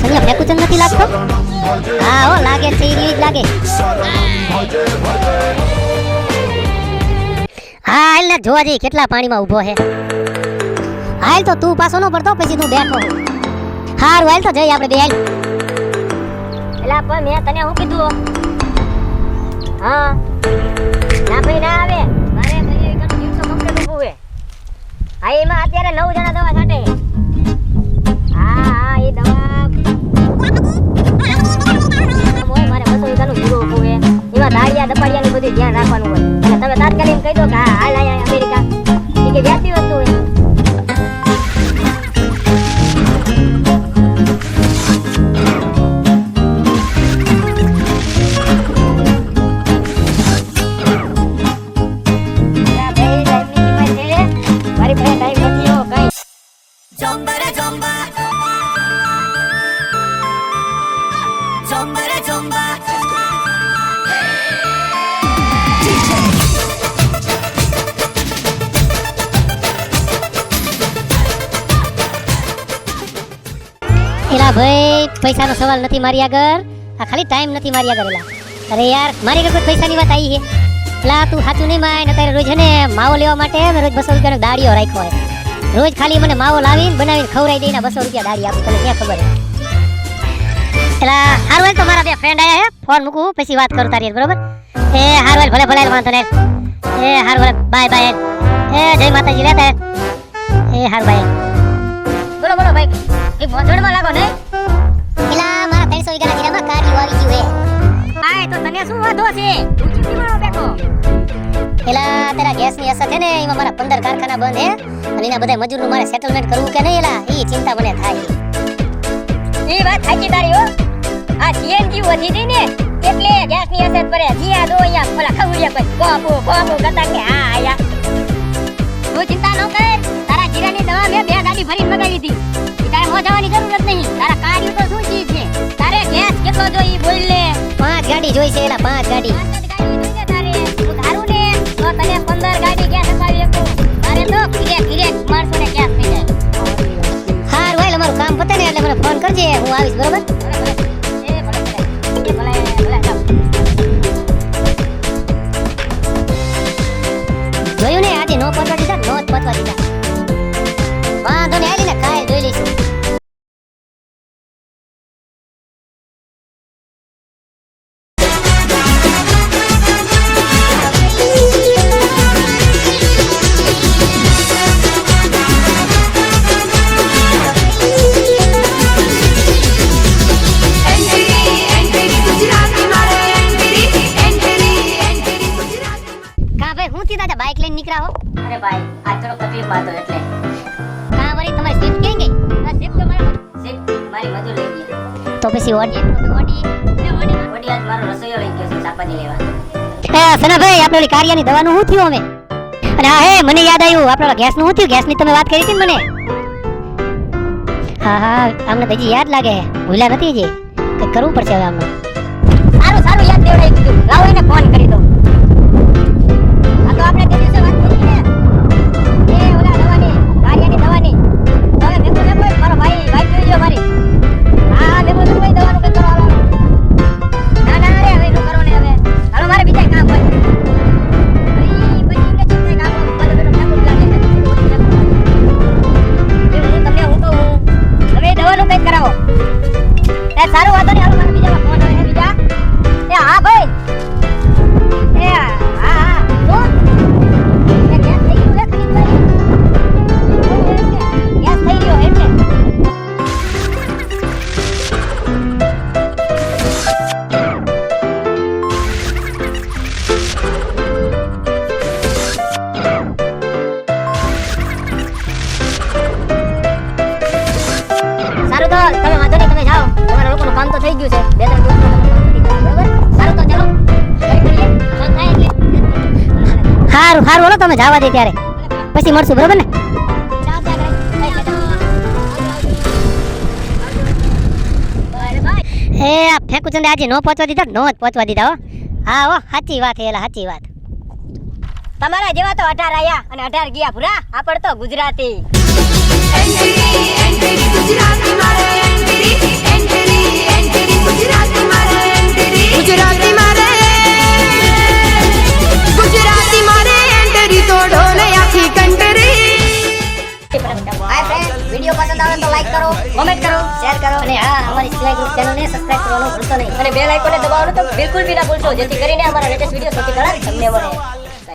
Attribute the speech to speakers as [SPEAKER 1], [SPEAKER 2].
[SPEAKER 1] સંજય ફેકુચંદ નથી લાગતો? હા હો લાગે છે, ઈ જ લાગે. હા હાલ ને જોવા જઈ કેટલા પાણીમાં ઊભો છે હાલ તો તું પાછો ન પડતો, પછી તું બેઠો હારું, હાલ તો જઈ આપણે બે હાલ. એલા, પણ મેં તને શું કીધું? હા. તમે તાત્કાલિક કહી દો કે હા હાલ અહીંયા અમેરિકા પૈસાનો સવાલ નથી મારી આગળ. આ ખાલી ટાઈમ નથી મારી આગળ એલા. અરે યાર, મારી આગળ કોઈ પૈસાની વાત આવી છે? પેલા તું સાચું નહીં માય અત્યારે રોજ ને માવો લેવા માટે મેં રોજ બસો રૂપિયાનો દાડીઓ રાખ્યો હોય. રોજ ખાલી મને માવો લાવીને બનાવીને ખવડાવી દઈને બસો રૂપિયા દાડી આપી, તને ક્યાં ખબર પેલા એલા હારું હાલ તો મારા બે ફ્રેન્ડ આયા હે ફોન મૂકું, પછી વાત કરું તારી બરોબર? એ હારું હાલ ભલે ભલે, વાંધો ને એ હારું ભલે બાય બાય એ જય માતાજી લેતા એ હાર બાય બોલો બોલો, ભાઈ. એ મોજોડમાં લાગો ને.
[SPEAKER 2] કાર્યું આવી ગયું હે
[SPEAKER 1] આય તો તને શું વાંધો છે? તું ચીમચીમાળો બેઠો.
[SPEAKER 2] એલા તારા ગેસની અસર છે ને એમાં મારા 15 કારખાના બંધ હે. અને એના બધા મજૂરનું મારે સેટલમેન્ટ કરવું કે નહીં એલા? એ ચિંતા મને થાય.
[SPEAKER 1] એ વાત સાચી તારી હો. આ સીએનજી વધી ગઈ ને એટલે ગેસની અસર પડે. જીયા દો અહીંયા પેલા ખવડિયા કોઈ. કોપો કોપો કરતા કે હા આયા. તું ચિંતા ન કર. તારા જીરાની દવા મેં બે ગાડી ભરીને મગાવી હતી તારે હો જવાની જરૂર જ નહીં. તારા કાર્ય તો શું ચીજ છે? કેટલો જોઈ બોલ લે
[SPEAKER 2] પાંચ ગાડી જોઈ છે એલા પાંચ ગાડી.
[SPEAKER 1] પાંચ ગાડી જોઈએ તારે. તું ધારું ને તો તને 15 ગાડી ગેસ અપાવી શકું? તારે તો ધીરે ધીરે માણસોને ગેસ થઈ જાય?
[SPEAKER 2] હારું હાલ અમારું કામ પતે ને એટલે મને ફોન કરજે હું આવીશ બરોબર?
[SPEAKER 1] થોડો એટલે.
[SPEAKER 2] કા વળી તમારી સીટ ક્યાં ગઈ?
[SPEAKER 1] આ સીટ તો મારા સીટ મારી મધુ લઈ ગઈ.
[SPEAKER 2] તો પછી ઓડી તો ઓડી.
[SPEAKER 1] ઓડી આજ મારો રસોઈયો લઈ ગયો છે શાકભાજી લેવા.
[SPEAKER 2] એ સનાભાઈ આપણે ઓલી કારિયાની દવાનું શું થયું અમે અને હા હે મને યાદ આવ્યું આપણે ગેસ ગેસનું શું થયું? ગેસની તમે વાત કરી હતી મને? હા હા અમને તો યાદ લાગે ભૂલ્યા નથી જે કરવું પડશે હવે આમ.
[SPEAKER 1] સારું સારું યાદ દેવડાવી દીધું. લાવો એને ફોન કરી દો. તો તમે વાંધો નહીં, તમે જાઓ. તમારા લોકોનું કામ તો થઈ ગયું છે. બે ત્રણ બરોબર? સારું, તો ચલો.
[SPEAKER 2] સારું સારું બોલો તમે જવા દે ત્યારે. પછી મળશું, બરોબર ને. એ, આ ફેંકુચંદે આજે નો પહોંચવા દીધા નો જ પહોંચવા દીધા, હો. હા, હો, સાચી વાત એલા, સાચી વાત.
[SPEAKER 1] તમારા જેવા તો અઢાર આયા અને અઢાર ગયા ભૂરા આપણ તો ગુજરાતી. કરો કોમેન્ટ કરો શેર કરો,
[SPEAKER 2] અને હા, અમારી સિલાઈ ગ્રુપ ચેનલને સબસ્ક્રાઇબ કરવાનું ભૂલશો નહીં.
[SPEAKER 1] અને બેલ આઇકોનને દબાવવાનું તો બિલકુલ બી ના ભૂલશો, જેથી કરીને અમારા લેટેસ્ટ વીડિયો સૌથી પહેલા તમને મળે.